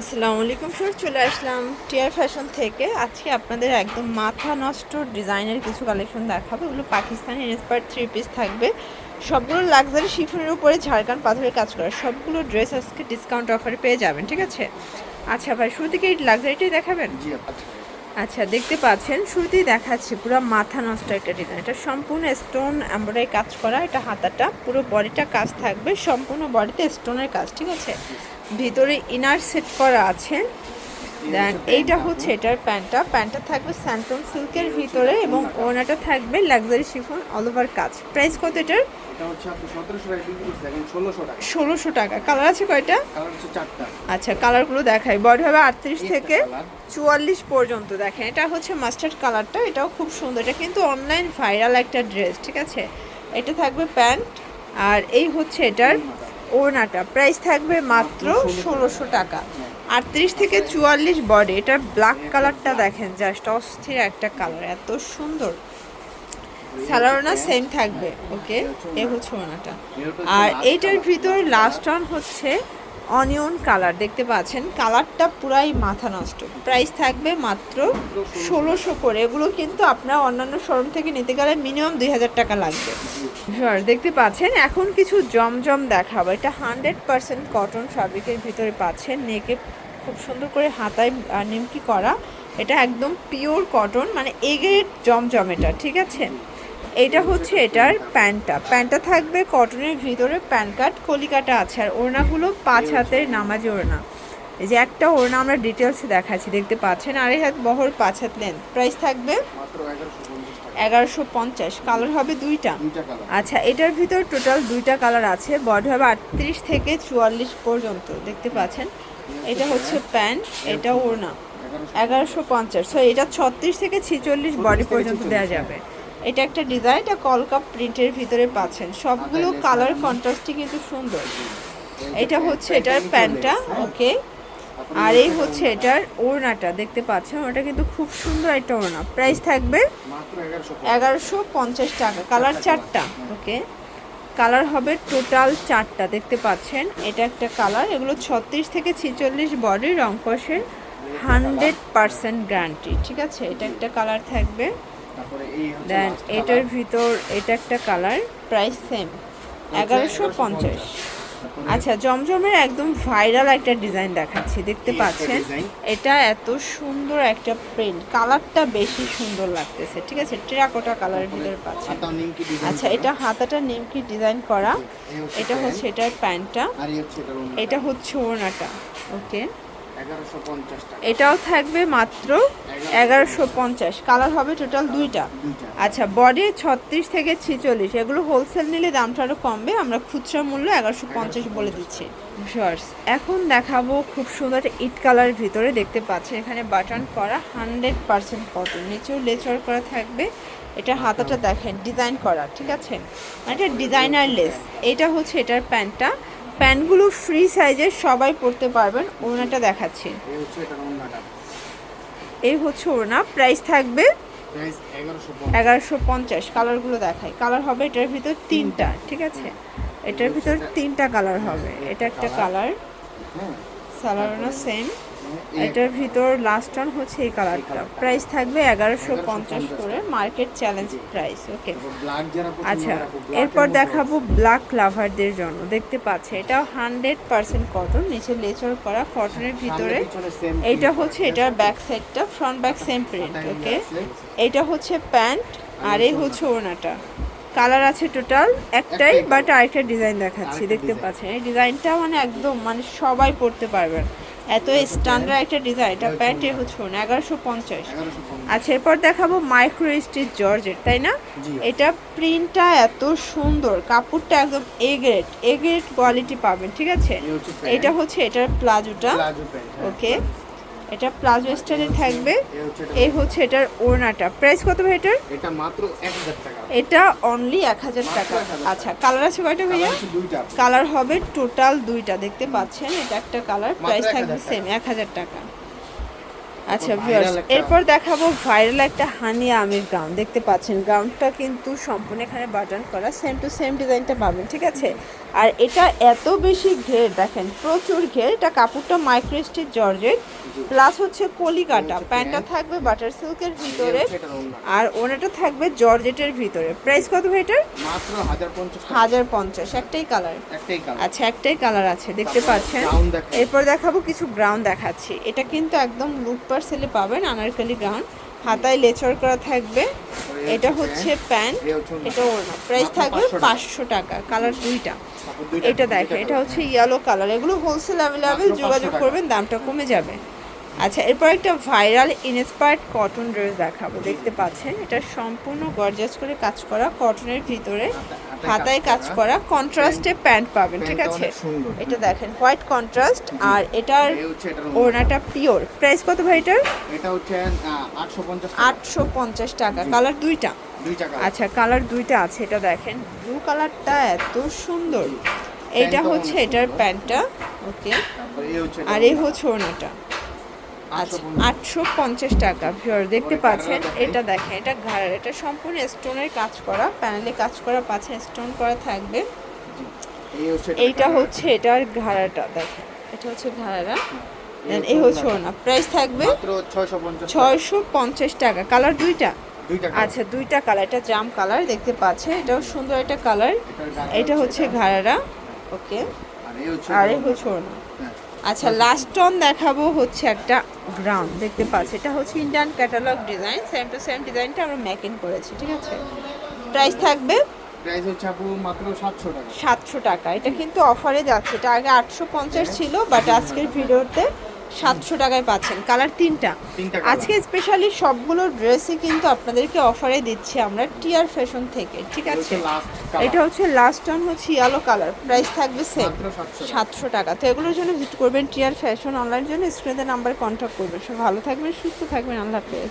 আসসালামু আলাইকুম স্যার চলে আসলাম টিয়ার ফ্যাশন থেকে। আজকে আপনাদের একদম মাথা নষ্ট ডিজাইনের কিছু কালেকশন দেখাবে। ওগুলো পাকিস্তানি ইন্সপায়ার থ্রি পিস থাকবে। সবগুলো লাক্সারি শিফনের উপরে ঝাড়খান পাথরের কাজ করা। সবগুলো ড্রেস আজকে ডিসকাউন্ট অফারে পেয়ে যাবেন, ঠিক আছে? আচ্ছা ভাই শুরু থেকে এই লাক্সারিটাই দেখাবেন? জি আচ্ছা আচ্ছা দেখতে পাচ্ছেন, শুরুতেই দেখাচ্ছি, পুরো মাথা নষ্ট একটা ডিজাইন এটা সম্পূর্ণ স্টোন এমব্রয়ডারি কাজ করা, এটা হাতাটা, পুরো বডিটা কাজ থাকবে, সম্পূর্ণ বডিতে স্টোনের কাজ, ঠিক আছে? ভিতরে ইনার সেট করা আছে। দেন এইটা হচ্ছে এটার প্যান্টটা। প্যান্টটা থাকবে স্যান্টন সিল্কের ভিতরে এবং ওনাটা থাকবে লাক্সারি শিফন অল ওভার কাজ। প্রাইস কত এটার? ষোলোশো টাকা। কালার আছে কয়টা? আচ্ছা কালারগুলো দেখাই। বডি হবে আটত্রিশ থেকে চুয়াল্লিশ পর্যন্ত দেখেন। এটা হচ্ছে মাস্টার্ড কালারটা এটাও খুব সুন্দর। এটা কিন্তু অনলাইন ভাইরাল একটা ড্রেস ঠিক আছে? এটা থাকবে প্যান্ট। আর এই হচ্ছে এটার ওড়নাটা। প্রাইস থাকবে মাত্র ষোলোশো টাকা। আটত্রিশ থেকে চুয়াল্লিশ বডি। এটার ব্ল্যাক কালারটা দেখেন জাস্ট অস্থির একটা কালার এত সুন্দর। সালোয়ারনা সেম থাকবে ওকে এ হচ্ছে ওনাটা। আর এইটার ভিতর লাস্ট অন হচ্ছে অনিয়ন কালার দেখতে পাচ্ছেন? কালারটা পুরাই মাথা নষ্ট। প্রাইস থাকবে মাত্র ষোলোশো করে। এগুলো কিন্তু আপনার অন্যান্য শোরুম থেকে নিতে গেলে মিনিমাম দুই হাজার টাকা লাগবে। দেখতে পাচ্ছেন? এখন কিছু জমজম দেখাবো। এটা হান্ড্রেড পার্সেন্ট কটন ফ্যাব্রিকের ভিতরে পাচ্ছেন নেকে খুব সুন্দর করে হাতায় নিমকি করা। এটা একদম পিওর কটন মানে এগের জমজমেটা ঠিক আছে? এটা হচ্ছে এটার প্যান্টটা। প্যান্টটা থাকবে কটনের ভিতরে প্যান কাট, কলিকাটা আছে। আর ওড়নাগুলো পাঁচ হাতের নামাজি ওড়না। এই যে একটা ওড়না আমরা ডিটেলসে দেখাচ্ছি দেখতে পাচ্ছেন? আড়াই হাত বহর পাঁচ হাত লেন্থ প্রাইস থাকবে মাত্র এগারোশো পঞ্চাশ কালার হবে দুইটা? আচ্ছা এটার ভিতর টোটাল দুইটা কালার আছে। বডি হবে আটত্রিশ থেকে চুয়াল্লিশ পর্যন্ত দেখতে পাচ্ছেন? এটা হচ্ছে প্যান্ট এটা ওড়না। এগারোশো এগারোশো পঞ্চাশ। সো এটা ছত্রিশ থেকে ছিচল্লিশ বডি পর্যন্ত দেওয়া যাবে। এটা একটা ডিজাইন এটা কলকাপ প্রিন্টের ভিতরে পাচ্ছেন। সবগুলো কালার কন্ট্রাস্টই কিন্তু সুন্দর। এটা হচ্ছে এটার প্যান্টটা ওকে আর এই হচ্ছে এটার ওড়নাটা, দেখতে পাচ্ছেন? ওটা কিন্তু খুব সুন্দর একটা ওড়না। প্রাইস থাকবে এগারোশো পঞ্চাশ টাকা। কালার চারটা ওকে কালার হবে টোটাল চারটা, দেখতে পাচ্ছেন? এটা একটা কালার এগুলো ছত্রিশ থেকে ছিচল্লিশ বডি রং কষের হান্ড্রেড পারসেন্ট গ্যারান্টি ঠিক আছে? এটা একটা কালার থাকবে। দেন এটার ভিতর, এটা একটা কালার প্রাইস সেম এগারোশো পঞ্চাশ। আচ্ছা জমজমের একদম ভাইরাল একটা ডিজাইন দেখাচ্ছি দেখতে পাচ্ছেন? এটা এত সুন্দর একটা প্রিন্ট কালারটা বেশি সুন্দর লাগতেছে ঠিক আছে? টেরাকোটা কালারের ভিতরে পাচ্ছেন। আচ্ছা এটা হাতাটা নিমকি ডিজাইন করা। এটা হচ্ছে এটার প্যান্টটা এটা হচ্ছে ওড়নাটা ওকে এটাও থাকবে মাত্র এগারোশো পঞ্চাশ। কালার হবে টোটাল দুইটা। আচ্ছা বডি ছত্রিশ থেকে ছিচল্লিশ। এগুলো হোলসেল নিলে দামটা আরও কমবে। আমরা খুচরা মূল্য এগারোশো পঞ্চাশ বলে দিচ্ছি। শর্টস এখন দেখাবো খুব সুন্দর একটা ইট কালারের ভিতরে দেখতে পাচ্ছেন। এখানে বাটন করা হান্ড্রেড পার্সেন্ট কটন নিচেও লেচার করা থাকবে। এটা হাতাটা দেখেন ডিজাইন করা ঠিক আছে? মানে এটা ডিজাইনার লেস এটা হচ্ছে এটার প্যান্টটা। প্যান্টগুলো ফ্রি সাইজের সবাই পরতে পারবেন। ওড়নাটা দেখাচ্ছি। এই হচ্ছে ওড়না। প্রাইস থাকবে এগারোশো পঞ্চাশ। কালারগুলো দেখাই। কালার হবে এটার ভিতর তিনটা ঠিক আছে? এটার ভিতর তিনটা কালার হবে। এটা একটা কালার সালারনা সেম এটার ভিতর লাস্ট অন হচ্ছে এই কালারটা প্রাইস থাকবে এগারোশো পঞ্চাশ করে মার্কেট চ্যালেঞ্জ প্রাইস ওকে আচ্ছা এরপর দেখাবো ব্ল্যাক লাভারদের জন্য। দেখতে পাচ্ছে এটাও হান্ড্রেড পার্সেন্ট কটন নিচে লেচর করা কটনের ভিতরে। এইটা হচ্ছে এটার ব্যাক সাইডটা front back same print okay. এইটা হচ্ছে প্যান্ট আর এই হচ্ছে ওড়নাটা। কালার আছে টোটাল একটাই বাট আরেকটা ডিজাইন দেখাচ্ছি দেখতে পাচ্ছেন। এই ডিজাইনটা মানে একদম মানে সবাই পড়তে পারবেন এত স্ট্যান্ডার্ড একটা ডিজাইন এটা প্যান্টে হচ্ছে এগারোশো পঞ্চাশ। আচ্ছা এরপর দেখাবো মাইক্রো স্টিচ জর্জেট তাই না? এটা প্রিন্টটা এত সুন্দর কাপড়টা একদম A grade A grade quality পাবেন ঠিক আছে? এটা হচ্ছে এটার প্লাজোটা। ওকে এটা প্লাজো স্টাইলে থাকবে। এই হচ্ছে এটার- ওড়নাটা। প্রাইস কত ভাই এটার? এটা মাত্র এক হাজার টাকা। এটা অনলি এক হাজার মাত্র টাকা। আচ্ছা কালার আছে কয়টা ভাইয়া? কালার হবে টোটাল দুইটা দেখতে পাচ্ছেন? এটা একটা কালার প্রাইস থাকবে 1000 সেম এক হাজার টাকা। আচ্ছা ভিউয়ার্স এরপর দেখাবো ভাইরাল একটা হানি আমির গাউন। দেখতে পাচ্ছেন গাউনটা কিন্তু সম্পূর্ণ এখানে বাটন করা সেম টু সেম ডিজাইনটা পাবেন ঠিক আছে? আর এটা এত বেশি ঘের দেখেন প্রচুর ঘের এটা কাপড়টা মাইক্রোস্টিচ জর্জেট প্লাস হচ্ছে কলিকাটা। প্যান্টটা থাকবে বাটার সিল্কের ভিতরে। আর ওনাটা থাকবে জর্জেটের ভিতরে। প্রাইস কত ভাই এটার? মাত্র হাজার পঞ্চাশ টাকা। হাজার পঞ্চাশ একটাই কালার একটাই কালার আচ্ছা একটাই কালার আছে দেখতে পাচ্ছেন? এরপর দেখাবো কিছু গ্রাউন দেখাচ্ছি। এটা কিন্তু একদম লুক পার্সেলে পাবেন আনারকালি গ্রাউন্ড হাতায় লেচর করা থাকবে। এটা হচ্ছে প্যান্ট। এটা ওড়না। প্রাইস থাকবে পাঁচশো টাকা। কালার দুইটা। এটা দেখেন এটা হচ্ছে ইয়েলো কালার এগুলো হোলসেল অ্যাভেলেবেল যোগাযোগ করবেন দামটা কমে যাবে। আচ্ছা এরপর একটা ভাইরাল ইনস্পায়ার্ড কটন ড্রেস দেখাবো। দেখতে পাচ্ছেন এটা সম্পূর্ণ গর্জাস করে কাজ করা কটনের ভিতরে। হাতায় কাজ করা। কন্ট্রাস্টে প্যান্ট পাবেন ঠিক আছে? এটা দেখেন হোয়াইট কন্ট্রাস্ট আর এটার। ওড়নাটা পিওর প্রাইস কত ভাই এটার? এটা হচ্ছে আটশো পঞ্চাশ আটশো পঞ্চাশ টাকা। কালার দুইটা? আচ্ছা কালার দুইটা আছে এটা দেখেন। ব্লু কালারটা এত সুন্দর। এইটা প্যান্টটা হচ্ছে এটার প্যান্টটা ওকে। আর এই হচ্ছে ওড়নাটা। আচ্ছা আটশো পঞ্চাশ টাকা ভিউয়ার দেখতে পাচ্ছেন? এটা দেখেন এটা ঘাড় এটা সম্পূর্ণ স্টোনের কাজ করা প্যানেলে কাজ করা পাশে স্টোন করা থাকবে। এইটা হচ্ছে এটার ঘাড়াটা দেখেন এটা হচ্ছে ঘাড়া এই দেন এই হচ্ছে ওড়না। প্রাইস থাকবে ছয়শো পঞ্চাশ টাকা। কালার দুইটা? আচ্ছা দুইটা কালার এটা জাম কালার দেখতে পাচ্ছেন? এটাও সুন্দর একটা কালার এটা হচ্ছে ঘাড়া ওকে আর এই হচ্ছে আর আচ্ছা লাস্ট টন দেখাবো হচ্ছে একটা গ্রাউন্ড দেখতে পাচ্ছি। এটা হচ্ছে Indian catalogue design same to same ডিজাইনটা আমরা ম্যাকিং করেছি ঠিক আছে? প্রাইস থাকবে? প্রাইস হচ্ছে আপু মাত্র সাতশো টাকা। সাতশো টাকা। এটা কিন্তু অফারে যাচ্ছে। এটা আগে আটশো পঞ্চাশ ছিল বাট আজকের ভিডিওতে সাতশো টাকায় পাচ্ছেন। কালার তিনটা। আজকে স্পেশালি সবগুলো ড্রেসই কিন্তু আপনাদেরকে অফারে দিচ্ছি আমরা টিয়ার ফ্যাশন থেকে ঠিক আছে? এটা হচ্ছে লাস্ট টন হচ্ছে ইয়ালো কালার প্রাইস থাকবে সেম মাত্র 700 টাকা। সাতশো টাকা। তো এগুলোর জন্য ভিজিট করবেন টিয়ার ফ্যাশন অনলাইন জন্য স্ক্রিনের নাম্বার কন্ট্যাক্ট করবেন। সব ভালো থাকবেন সুস্থ থাকবেন। আল্লাহ হাফেজ।